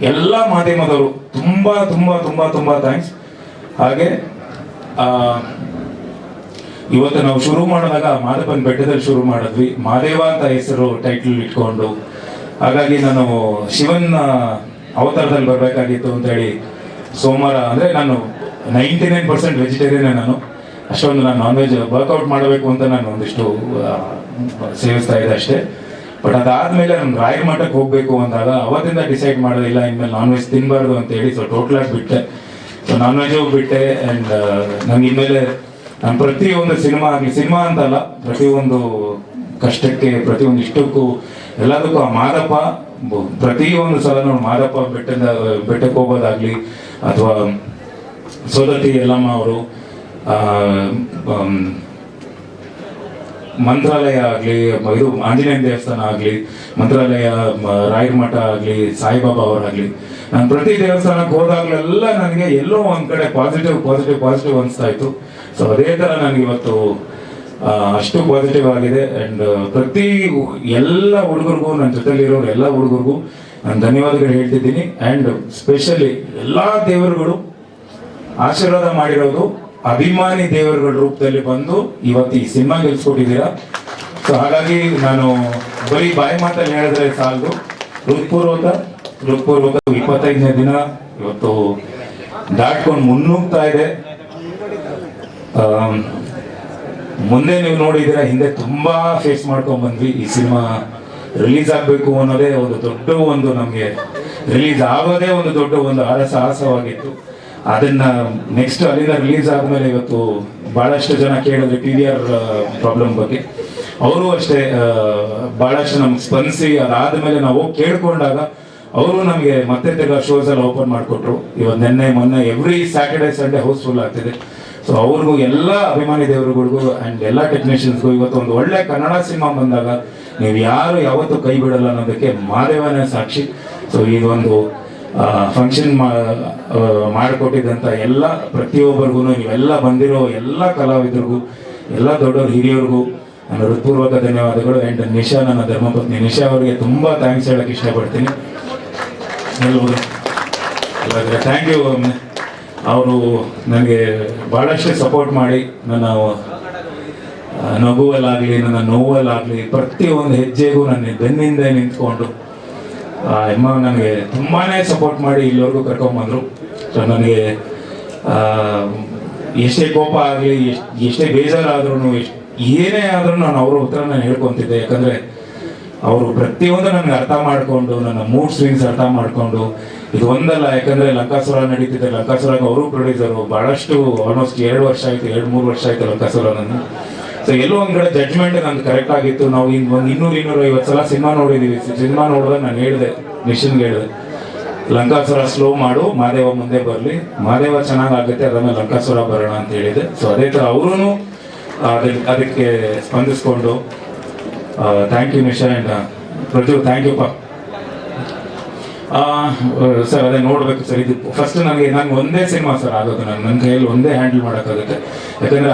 ಎಲ್ಲ ಮಾಧ್ಯಮದವರು ತುಂಬ ತುಂಬ ತುಂಬ ತುಂಬ ಥ್ಯಾಂಕ್ಸ್ ಹಾಗೆ ಇವತ್ತು ನಾವು ಶುರು ಮಾಡಿದಾಗ ಮಾದಪ್ಪನ ಬೆಟ್ಟದಲ್ಲಿ ಶುರು ಮಾಡಿದ್ವಿ. ಮಾದೇವ ಅಂತ ಹೆಸರು ಟೈಟಲ್ ಇಟ್ಕೊಂಡು ಹಾಗಾಗಿ ನಾನು ಶಿವನ್ ಅವತಾರದಲ್ಲಿ ಬರಬೇಕಾಗಿತ್ತು ಅಂತ ಹೇಳಿ ಸೋಮವಾರ ಅಂದ್ರೆ ನಾನು ನೈಂಟಿ ನೈನ್ ಪರ್ಸೆಂಟ್ ವೆಜಿಟೇರಿಯನ್ ನಾನು. ಅಷ್ಟೊಂದು ನಾನು ನಾನ್ ವೆಜ್ ವರ್ಕೌಟ್ ಮಾಡಬೇಕು ಅಂತ ನಾನು ಒಂದಿಷ್ಟು ಸೇವಿಸ್ತಾ ಇದ್ದೆ ಅಷ್ಟೇ. ಬಟ್ ಅದಾದಮೇಲೆ ನಾನು ರಾಯರ್ ಮಠಕ್ಕೆ ಹೋಗ್ಬೇಕು ಅಂದಾಗ ಅವತ್ತಿಂದ ಡಿಸೈಡ್ ಮಾಡೋದಿಲ್ಲ ಇನ್ಮೇಲೆ ನಾನ್ ವೆಜ್ ತಿನ್ನಬಾರ್ದು ಅಂತ ಹೇಳಿ ಸೊ ಆಗಿ ಬಿಟ್ಟೆ. ಸೊ ನಾನ್ ವೆಜ್ ಬಿಟ್ಟೆ ಅಂಡ್ ನಂಗೆ ಇನ್ಮೇಲೆ ನಾನು ಪ್ರತಿಯೊಂದು ಸಿನಿಮಾ ಆಗಲಿ ಸಿನಿಮಾ ಅಂತಲ್ಲ, ಪ್ರತಿಯೊಂದು ಕಷ್ಟಕ್ಕೆ, ಪ್ರತಿಯೊಂದು ಇಷ್ಟಕ್ಕೂ ಎಲ್ಲದಕ್ಕೂ ಆ ಮಾದಪ್ಪ ಪ್ರತಿಯೊಂದು ಸಲ ನಾವು ಮಾದಪ್ಪ ಬೆಟ್ಟದ ಬೆಟ್ಟಕ್ಕೆ ಹೋಗೋದಾಗ್ಲಿ ಅಥವಾ ಸೋದತಿ ಯಲ್ಲಮ್ಮ ಅವರು ಮಂತ್ರಾಲಯ ಆಗಲಿ ಇದು ಆಂಜನೇಯ ದೇವಸ್ಥಾನ ಆಗಲಿ ಮಂತ್ರಾಲಯ ರಾಯರ ಮಠ ಆಗಲಿ ಸಾಯಿಬಾಬಾ ಅವರಾಗಲಿ. ನಾನು ಪ್ರತಿ ದೇವಸ್ಥಾನಕ್ಕೆ ಹೋದಾಗಲೆಲ್ಲ ನನಗೆ ಎಲ್ಲೋ ಒಂದ್ ಕಡೆ ಪಾಸಿಟಿವ್ ಪಾಸಿಟಿವ್ ಪಾಸಿಟಿವ್ ಅನಿಸ್ತಾ ಇತ್ತು. ಸೊ ಅದೇ ತರ ನನಗೆ ಇವತ್ತು ಆ, ಅಷ್ಟು ಪಾಸಿಟಿವ್ ಆಗಿದೆ. ಅಂಡ್ ಪ್ರತಿ ಎಲ್ಲ ಹುಡುಗರಿಗೂ ನನ್ನ ಜೊತೆಲಿರೋರು ಎಲ್ಲ ಹುಡುಗರಿಗೂ ನಾನು ಧನ್ಯವಾದಗಳು ಹೇಳ್ತಿದ್ದೀನಿ. ಅಂಡ್ ಸ್ಪೆಷಲಿ ಎಲ್ಲ ದೇವರುಗಳು ಆಶೀರ್ವಾದ ಮಾಡಿರೋದು ಅಭಿಮಾನಿ ದೇವರುಗಳ ರೂಪದಲ್ಲಿ ಬಂದು ಇವತ್ತು ಈ ಸಿನಿಮಾ ಗೆಲ್ಸ್ಕೊಟ್ಟಿದ್ದೀರಾ ಸೊ ಹಾಗಾಗಿ ನಾನು ಬರೀ ಬಾಯಿ ಮಾತಲ್ಲಿ ಹೇಳಿದ್ರೆ ಸಾಲದು. ಹೃತ್ಪೂರ್ವಕ ಹೃತ್ಪೂರ್ವಕ ಇಪ್ಪತ್ತೈದನೇ ದಿನ ಇವತ್ತು ದಾಟ್ಕೊಂಡು ಮುನ್ನುಗ್ತಾ ಇದೆ. ಮುಂದೆ ನೀವು ನೋಡಿದ್ರೆ ಹಿಂದೆ ತುಂಬಾ ಫೇಸ್ ಮಾಡ್ಕೊಂಡ್ ಬಂದ್ವಿ ಈ ಸಿನಿಮಾ ರಿಲೀಸ್ ಆಗ್ಬೇಕು ಅನ್ನೋದೇ ಒಂದು ದೊಡ್ಡ ಒಂದು ನಮಗೆ ರಿಲೀಸ್ ಆಗೋದೇ ಒಂದು ದೊಡ್ಡ ಒಂದು ಆಳ ಆಸವಾಗಿತ್ತು ಅದನ್ನ ನೆಕ್ಸ್ಟ್ ಅಲ್ಲಿಂದ ರಿಲೀಸ್ ಆದ್ಮೇಲೆ ಇವತ್ತು ಬಹಳಷ್ಟು ಜನ ಕೇಳಿದ್ರೆ ಟಿ ವಿ ಆರ್ ಪ್ರಾಬ್ಲಮ್ ಬಗ್ಗೆ. ಅವರು ಅಷ್ಟೇ ಬಹಳಷ್ಟು ನಮ್ಗೆ ಸ್ಪಂದಿಸಿ ಅದಾದ್ಮೇಲೆ ನಾವು ಕೇಳ್ಕೊಂಡಾಗ ಅವರು ನಮಗೆ ಮತ್ತೆ ತಿರ್ಗಾ ಶೋಸ್ ಎಲ್ಲ ಓಪನ್ ಮಾಡಿಕೊಟ್ರು. ಇವತ್ತು ನಿನ್ನೆ, ಮೊನ್ನೆ ಎವ್ರಿ ಸ್ಯಾಟರ್ಡೆ ಸಂಡೇ ಹೌಸ್ಫುಲ್ ಆಗ್ತಿದೆ. ಸೊ ಅವ್ರಿಗೂ ಎಲ್ಲ ಅಭಿಮಾನಿ ದೇವರುಗಳಿಗೂ ಅಂಡ್ ಎಲ್ಲ ಟೆಕ್ನಿಷಿಯನ್ಸ್ಗೂ ಇವತ್ತು ಒಂದು ಒಳ್ಳೆ ಕನ್ನಡ ಸಿನಿಮಾ ಬಂದಾಗ ನೀವು ಯಾರು ಯಾವತ್ತೂ ಕೈ ಬಿಡಲ್ಲ ಅನ್ನೋದಕ್ಕೆ ಮಾದೇವನೇ ಸಾಕ್ಷಿ. ಸೊ ಇದೊಂದು ಫಂಕ್ಷನ್ ಮಾಡಿಕೊಟ್ಟಿದ್ದಂಥ ಎಲ್ಲ ಪ್ರತಿಯೊಬ್ಬರಿಗೂ, ನೀವೆಲ್ಲ ಬಂದಿರೋ ಎಲ್ಲ ಕಲಾವಿದರಿಗೂ, ಎಲ್ಲ ದೊಡ್ಡವ್ರ ಹಿರಿಯರಿಗೂ ನನ್ನ ಹೃತ್ಪೂರ್ವಕ ಧನ್ಯವಾದಗಳು. ಆ್ಯಂಡ್ ನಿಶಾ, ನನ್ನ ಧರ್ಮಪತ್ನಿ ನಿಶಾ ಅವರಿಗೆ ತುಂಬ ಥ್ಯಾಂಕ್ಸ್ ಹೇಳಕ್ಕೆ ಇಷ್ಟಪಡ್ತೀನಿ. ಥ್ಯಾಂಕ್ ಯು ಅವರು ನನಗೆ ಭಾಳಷ್ಟು ಸಪೋರ್ಟ್ ಮಾಡಿ ನನ್ನ ನಗುವಲ್ಲಾಗಲಿ, ನನ್ನ ನೋವಲ್ಲಾಗಲಿ, ಪ್ರತಿಯೊಂದು ಹೆಜ್ಜೆಗೂ ನನ್ನ ಬೆನ್ನಿಂದ ನಿಂತ್ಕೊಂಡು, ಆ, ಅಮ್ಮ ನನಗೆ ತುಂಬಾ ಸಪೋರ್ಟ್ ಮಾಡಿ ಇಲ್ಲಿವರೆಗೂ ಕರ್ಕೊಂಬಂದರು ಸೊ ನನಗೆ ಎಷ್ಟೇ ಕೋಪ ಆಗಲಿ, ಎಷ್ಟು, ಎಷ್ಟೇ ಬೇಜಾರಾದ್ರೂ ಎಷ್ಟು ಏನೇ ಆದರೂ ನಾನು ಅವ್ರ ಉತ್ತರ ನಾನು ಹೇಳ್ಕೊತಿದ್ದೆ. ಯಾಕಂದರೆ ಅವರು ಪ್ರತಿಯೊಂದು ನನಗೆ ಅರ್ಥ ಮಾಡಿಕೊಂಡು, ನನ್ನ ಮೂಡ್ ಸ್ವಿಂಗ್ಸ್ ಅರ್ಥ ಮಾಡಿಕೊಂಡು. ಇದು ಒಂದಲ್ಲ, ಯಾಕಂದ್ರೆ ಲಂಕಾಸುರ ನಡೀತಿದೆ. ಲಂಕಾಸುರ ಅವರು ಪ್ರೊಡ್ಯೂಸರು ಬಹಳಷ್ಟು ಆಲ್ಮೋಸ್ಟ್ ಎರಡು ವರ್ಷ ಆಯ್ತು, ಎರಡು ಮೂರು ವರ್ಷ ಆಯ್ತು ಲಂಕಾಸುರ ನನ್ನ ಸೊ ಎಲ್ಲೋ ಒಂದ್ ಕಡೆ ಜಡ್ಜ್ಮೆಂಟ್ ನಂದು ಕರೆಕ್ಟ್ ಆಗಿತ್ತು. ನಾವು ಇನ್ ಒಂದು ಇನ್ನೂರು ಇನ್ನೂರ ಐವತ್ತು ಸಲ ಸಿನಿಮಾ ನೋಡಿದೀವಿ. ಸಿನಿಮಾ ನೋಡಿದಾಗ ನಾನು ಹೇಳಿದೆ ಮಿಷನ್ಗೆ ಹೇಳಿದೆ. ಲಂಕಾಸುರ ಸ್ಲೋ ಮಾಡು, ಮಾದೇವ ಮುಂದೆ ಬರಲಿ. ಮಾದೇವ ಚೆನ್ನಾಗಾಗುತ್ತೆ, ಅದನ್ನ ಲಂಕಾಸುರ ಬರೋಣ ಅಂತ ಹೇಳಿದೆ ಸೊ ಅದೇ ಥರ ಅವರೂ ಅದಕ್ಕೆ ಸ್ಪಂದಿಸ್ಕೊಂಡು thank you Nisha and Praju thank you sir ಅದೇ ನೋಡ್ಬೇಕು ಸರ್ ಇದು ಫಸ್ಟ್ ನನಗೆ, ನಂಗೆ ಒಂದೇ ಸಿನಿಮಾ ಸರ್ ಆಗೋದು ನಾನು. ನನ್ನ ಕೈಯಲ್ಲಿ ಒಂದೇ ಹ್ಯಾಂಡಲ್ ಮಾಡೋಕ್ಕಾಗುತ್ತೆ. ಯಾಕಂದ್ರೆ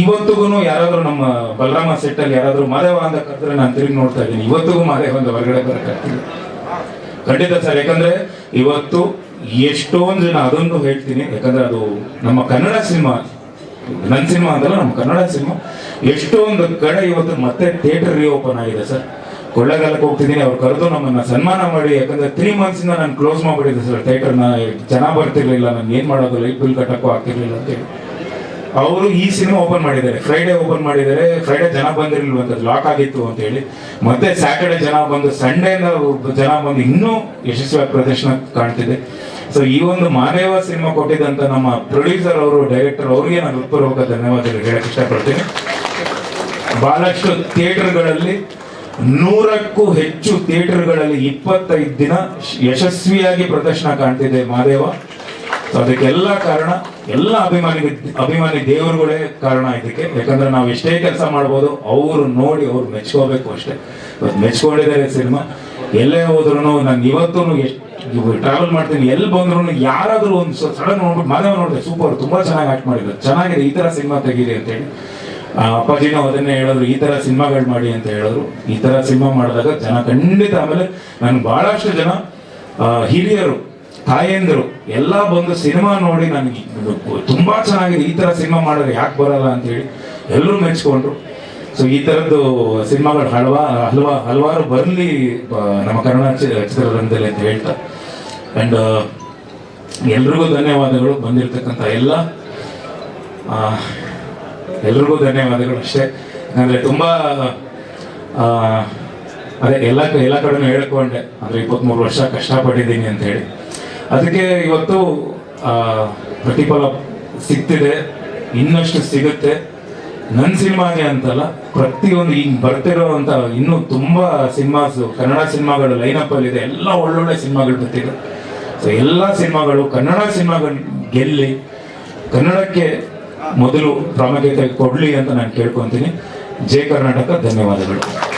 ಇವತ್ತಿಗೂ ಯಾರಾದರೂ ನಮ್ಮ ಬಲರಾಮ ಸೆಟ್ಟಲ್ಲಿ ಯಾರಾದರೂ ಮಾದೇವ ಅಂತ ಕರೆದ್ರೆ ನಾನು ತಿರುಗಿ ನೋಡ್ತಾ ಇದ್ದೀನಿ. ಇವತ್ತಿಗೂ ಮಾದೇವ ಅಂತ ಹೊರಗಡೆ ಬರೋಕ್ಕಾಗ್ತಿಲ್ಲ ಖಂಡಿತ ಸರ್ ಯಾಕಂದ್ರೆ ಇವತ್ತು ಎಷ್ಟೊಂದು ಜನ ಅದೊಂದು ಹೇಳ್ತೀನಿ. ಯಾಕಂದ್ರೆ ಅದು ನಮ್ಮ ಕನ್ನಡ ಸಿನಿಮಾ ನನ್ನ ಸಿನಿಮಾ ಅಂತಲ್ಲ, ನಮ್ಮ ಕನ್ನಡ ಸಿನಿಮಾ. ಎಷ್ಟೊಂದು ಕಡೆ ಇವತ್ತು ಮತ್ತೆ ಥಿಯೇಟರ್ ರೀಓಪನ್ ಆಗಿದೆ ಸರ್. ಕೊಳ್ಳೆಗಾಲಕ್ಕೆ ಹೋಗ್ತಿದ್ದೀನಿ, ಅವ್ರು ಕರೆದು ನಮ್ಮನ್ನ ಸನ್ಮಾನ ಮಾಡಿ, ಯಾಕಂದ್ರೆ ತ್ರೀ ಮಂತ್ಸ್ ಇಂದ ನಾನು ಕ್ಲೋಸ್ ಮಾಡ್ಬಿಟ್ಟಿದ್ದೆ ಸರ್. ಥಿಯೇಟರ್ನ ಜನ ಬರ್ತಿರ್ಲಿಲ್ಲ ನನ್ಗೆ ಏನ್ ಮಾಡೋದು ಲೈಟ್ ಬಿಲ್ ಕಟ್ಟಕ್ಕೂ ಆಗ್ತಿರ್ಲಿಲ್ಲ ಅಂತೇಳಿ ಅವರು ಈ ಸಿನಿಮಾ ಓಪನ್ ಮಾಡಿದ್ದಾರೆ. ಫ್ರೈಡೆ ಓಪನ್ ಮಾಡಿದ್ದಾರೆ. ಫ್ರೈಡೆ ಜನ ಬಂದಿರ್ಲಿಲ್ವಂತದ್ದು ಲಾಕ್ ಆಗಿತ್ತು ಅಂತ ಹೇಳಿ. ಮತ್ತೆ ಸ್ಯಾಟರ್ಡೆ ಜನ ಬಂದು ಸಂಡೇನ ಜನ ಬಂದು ಇನ್ನೂ ಯಶಸ್ವಿಯಾಗಿ ಪ್ರದರ್ಶನ ಕಾಣ್ತಿದೆ. ಸೊ ಈ ಒಂದು ಮಾದೇವ ಸಿನಿಮಾ ಕೊಟ್ಟಿದ್ದಂತ ನಮ್ಮ ಪ್ರೊಡ್ಯೂಸರ್ ಅವರು ಡೈರೆಕ್ಟರ್ ಅವರಿಗೆ ನಾನು ಹೃತ್ಪೂರ್ವಕ ಧನ್ಯವಾದಗಳು ಹೇಳಕ್ ಇಷ್ಟಪಡ್ತೀನಿ. ಬಹಳಷ್ಟು ಥಿಯೇಟರ್ಗಳಲ್ಲಿ ನೂರಕ್ಕೂ ಹೆಚ್ಚು ಥಿಯೇಟರ್ಗಳಲ್ಲಿ ಇಪ್ಪತ್ತೈದು ದಿನ ಯಶಸ್ವಿಯಾಗಿ ಪ್ರದರ್ಶನ ಕಾಣ್ತಿದೆ ಮಾದೇವ. ಅದಕ್ಕೆಲ್ಲ ಕಾರಣ, ಎಲ್ಲ ಅಭಿಮಾನಿ ಅಭಿಮಾನಿ ದೇವರುಗಳೇ ಕಾರಣ ಇದಕ್ಕೆ. ಯಾಕಂದ್ರೆ ನಾವು ಎಷ್ಟೇ ಕೆಲಸ ಮಾಡ್ಬೋದು, ಅವರು ನೋಡಿ ಅವ್ರು ಮೆಚ್ಕೋಬೇಕು ಅಷ್ಟೇ. ಮೆಚ್ಕೊಂಡಿದ್ದಾರೆ ಸಿನಿಮಾ. ಎಲ್ಲೇ ಹೋದ್ರು ನಾನು ಇವತ್ತು ಟ್ರಾವೆಲ್ ಮಾಡ್ತೀನಿ, ಎಲ್ಲಿ ಬಂದ್ರು ಯಾರಾದ್ರೂ ಒಂದು ಸಡನ್ ನೋಡ್ಬಿಟ್ಟು ಮಾಧವ ನೋಡಿದೆ ಸೂಪರ್ ತುಂಬಾ ಚೆನ್ನಾಗಿ ಆಕ್ಟ್ ಮಾಡಿದ್ರು. ಚೆನ್ನಾಗಿದೆ, ಈ ತರ ಸಿನಿಮಾ ತೆಗೀರಿ ಅಂತ ಹೇಳಿ. ಅಪ್ಪಾಜಿನೂ ಅದನ್ನೇ ಹೇಳಿದ್ರು, ಈ ತರ ಸಿನಿಮಾಗಳು ಮಾಡಿ ಅಂತ ಹೇಳಿದ್ರು. ಈ ತರ ಸಿನಿಮಾ ಮಾಡಿದಾಗ ಜನ ಖಂಡಿತ ಆಮೇಲೆ ನನ್ಗೆ ಬಹಳಷ್ಟು ಜನ ಹಿರಿಯರು, ತಾಯಂದರು, ಎಲ್ಲ ಬಂದು ಸಿನಿಮಾ ನೋಡಿ ನನಗೆ ತುಂಬಾ ಚೆನ್ನಾಗಿದೆ, ಈ ತರ ಸಿನಿಮಾ ಮಾಡಿದ್ರೆ ಯಾಕೆ ಬರಲ್ಲ ಅಂತ ಹೇಳಿ ಎಲ್ಲರೂ ಮೆಚ್ಕೊಂಡ್ರು. ಸೊ ಈ ತರದ್ದು ಸಿನಿಮಾಗಳು ಹಲವಾ ಹಲವಾ ಹಲವಾರು ಬರಲಿ ನಮ್ಮ ಕನ್ನಡ ಚಿತ್ರರಂಗದಲ್ಲಿ ಅಂತ ಹೇಳ್ತಾ. ಅಂಡ್ ಎಲ್ರಿಗೂ ಧನ್ಯವಾದಗಳು ಬಂದಿರತಕ್ಕಂಥ ಎಲ್ಲ ಎಲ್ರಿಗೂ ಧನ್ಯವಾದಗಳು ಅಷ್ಟೇ. ಅಂದರೆ ತುಂಬ ಅದೇ ಎಲ್ಲ ಎಲ್ಲ ಕಡೆನೂ ಹೇಳ್ಕೊಂಡೆ ಅಂದರೆ ಇಪ್ಪತ್ತ್ಮೂರು ವರ್ಷ ಕಷ್ಟಪಟ್ಟಿದ್ದೀನಿ ಅಂತ ಹೇಳಿ ಅದಕ್ಕೆ ಇವತ್ತು ಪ್ರತಿಫಲ ಸಿಗ್ತಿದೆ ಇನ್ನಷ್ಟು ಸಿಗುತ್ತೆ. ನನ್ನ ಸಿನಿಮಾಗೆ ಅಂತಲ್ಲ, ಪ್ರತಿಯೊಂದು ಈಗ ಬರ್ತಿರೋವಂಥ ಇನ್ನೂ ತುಂಬ ಸಿನಿಮಾಸ್, ಕನ್ನಡ ಸಿನಿಮಾಗಳು ಇದೆ, ಎಲ್ಲ ಒಳ್ಳೊಳ್ಳೆ ಸಿನಿಮಾಗಳು ಬರ್ತಿದೆ. ಸೊ ಎಲ್ಲ ಸಿನಿಮಾಗಳು ಕನ್ನಡ ಸಿನಿಮಾಗಳು ಗೆಲ್ಲಿ ಕನ್ನಡಕ್ಕೆ ಮೊದಲು ಪ್ರಾಮುಖ್ಯತೆ ಕೊಡ್ಲಿ ಅಂತ ನಾನು ಕೇಳ್ಕೊಂತೀನಿ. ಜೈ ಕರ್ನಾಟಕ, ಧನ್ಯವಾದಗಳು.